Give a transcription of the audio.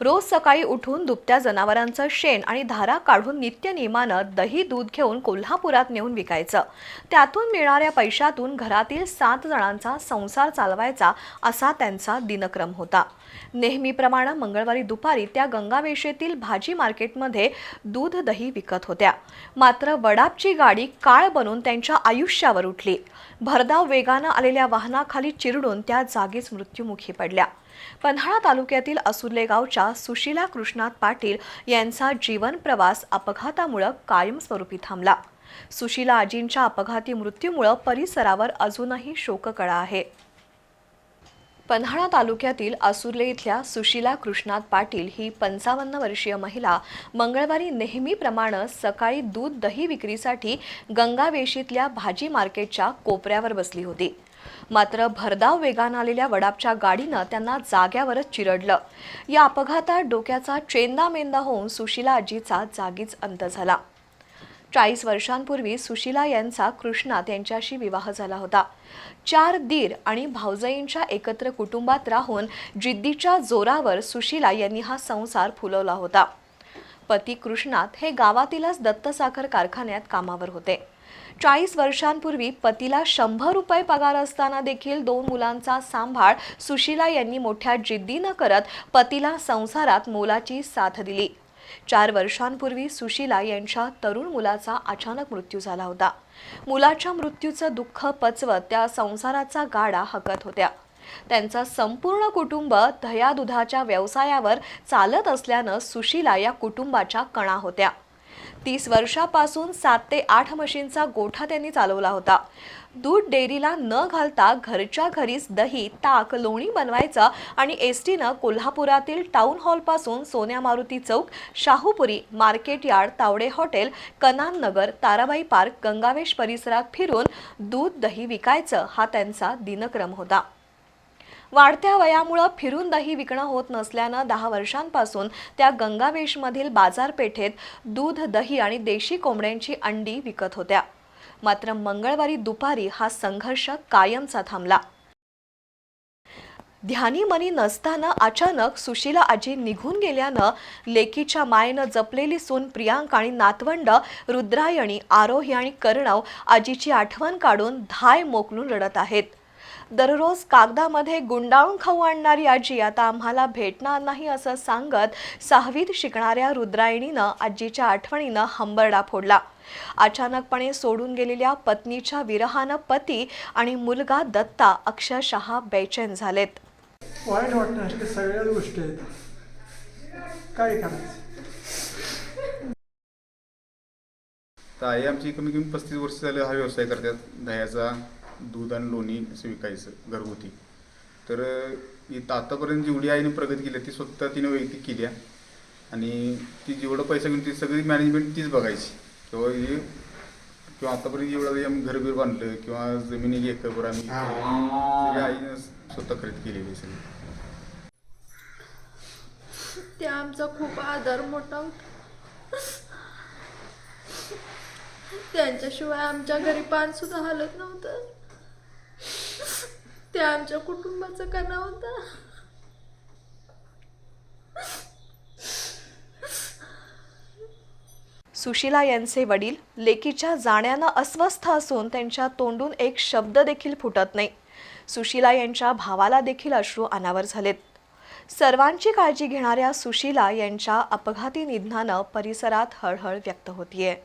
रोज सकाळी उठून दुभत्या जनावरांचं शेण आणि धारा काढून नित्यनियमानं दही दूध घेऊन कोल्हापुरात नेऊन विकायचं. त्यातून मिळणाऱ्या पैशातून घरातील सात जणांचा संसार चालवायचा असा त्यांचा दिनक्रम होता. नेहमीप्रमाणे मंगळवारी दुपारी त्या गंगावेशेतील भाजी मार्केटमध्ये दूध दही विकत होत्या. मात्र वडापची गाडी काळ बनून त्यांच्या आयुष्यावर उठली. भरधाव वेगानं आलेल्या वाहनाखाली चिरडून त्या जागीच मृत्युमुखी पडल्या. पन्हाळा तालुक्यातील असुर्ले गावच्या सुशीला कृष्णात पाटील यांचा जीवन प्रवास अपघातामुळं कायमस्वरूपी थांबला. सुशीला आजींच्या अपघाती मृत्यूमुळं परिसरावर अजूनही शोककळा आहे. पन्हाळा तालुक्यातील आसुर्ले इथल्या सुशीला कृष्णात पाटील ही पंचावन्न वर्षीय महिला मंगळवारी नेहमीप्रमाणे सकाळी दूध दही विक्रीसाठी गंगावेशीतल्या भाजी मार्केटच्या कोपऱ्यावर बसली होती. मात्र भरधाव वेगानं आलेल्या वडापच्या गाडीनं त्यांना जाग्यावरच चिरडलं. या अपघातात डोक्याचा चेंदा मेंदा होऊन सुशीला आजीचा जागीच अंत झाला. चाळीस वर्षांपूर्वी सुशीला यांचा कृष्णात यांच्याशी विवाह झाला होता. चार दीर आणि भाऊजईंच्या एकत्र कुटुंबात राहून जिद्दीच्या जोरावर सुशीला यांनी हा संसार फुलवला होता. पती कृष्णात हे गावातीलच दत्तसाखर कारखान्यात कामावर होते. चाळीस वर्षांपूर्वी पतीला शंभर रुपये पगार असताना देखील दोन मुलांचा सांभाळ सुशीला यांनी मोठ्या जिद्दीनं करत पतीला संसारात मोलाची साथ दिली. चार वर्षांपूर्वी सुशीला यांच्या तरुण मुलाचा अचानक मृत्यू झाला होता. मुलाच्या मृत्यूचं दुःख पचवत त्या संसाराचा गाडा हकत होत्या. त्यांचं संपूर्ण कुटुंब दह्या दुधाच्या व्यवसायावर चालत असल्यानं सुशीला या कुटुंबाच्या कणा होत्या. तीस वर्षापासून सात ते आठ म्हशींचा गोठा त्यांनी चालवला होता. दूध डेअरीला न घालता घरच्या घरीच दही ताक लोणी बनवायचं आणि एस टीनं कोल्हापुरातील town हॉलपासून Sonya Maruti Chowk Shahupuri market yard Tawde hotel Kanan Nagar Tarabai park Gangavesh परिसरात फिरून दूध दही विकायचं हा त्यांचा दिनक्रम होता. वाढत्या वयामुळं फिरून दही विकणं होत नसल्यानं दहा वर्षांपासून त्या गंगावेशमधील बाजारपेठेत दूध दही आणि देशी कोंबड्यांची अंडी विकत होत्या. मात्र मंगळवारी दुपारी हा संघर्ष कायमचा थांबला. ध्यानी मनी नसताना अचानक सुशीला आजी निघून गेल्यानं लेकीच्या मायेनं जपलेली सून प्रियांक आणि नातवंड रुद्रायणी आरोही आणि कर्णव आजीची आठवण काढून धाय मोकलून रडत आहेत. दररोज कागदामध्ये गुंडाळून खाऊ आणणारी आजी आता आम्हाला भेटणार नाही असं सांगत सहावीत शिकणाऱ्या रुद्रायणीनं आजीच्या आठवणीनं हंबरडा फोडला. अचानकपणे सोडून गेलेल्या पत्नीच्या विरहानं पती आणि मुलगा दत्ता अक्षरशः बेचैन झालेत. वाईट वाटण्यासारख्या सगळ्याच गोष्टी आहेत. काय करायचं? ताई आमची कमी कमी पस्तीस वर्ष झाले हा व्यवसाय करतात दह्याचा. दूध आणि लोणी असं विकायचं घरगुती. तर इथं आतापर्यंत जेवढी आईने प्रगती केली ती स्वतः तिने वैयक्तिक केली आहे. आणि ती जेवढं पैसा घेऊन ती सगळी मॅनेजमेंट तीच बघायची. किंवा हे किंवा आतापर्यंत जेवढं आम्ही घरबीर बांधलं किंवा जमीन एक एकरभर आम्ही आईनं स्वतः खरेदी केलेली सगळी. ते आमचा खूप आधार मोठा होता. त्यांच्याशिवाय आमच्या घरी पान सुद्धा हलत नव्हतं. ते आमच्या कुटुंबाचा कणा होता? सुशीला यांचे वडील लेकीच्या जाण्यानं अस्वस्थ असून त्यांच्या तोंडून एक शब्द देखील फुटत नाही. सुशीला यांच्या भावाला देखील अश्रू अनावर झालेत. सर्वांची काळजी घेणाऱ्या सुशीला यांच्या अपघाती निधनानं परिसरात हळहळ व्यक्त होतीये.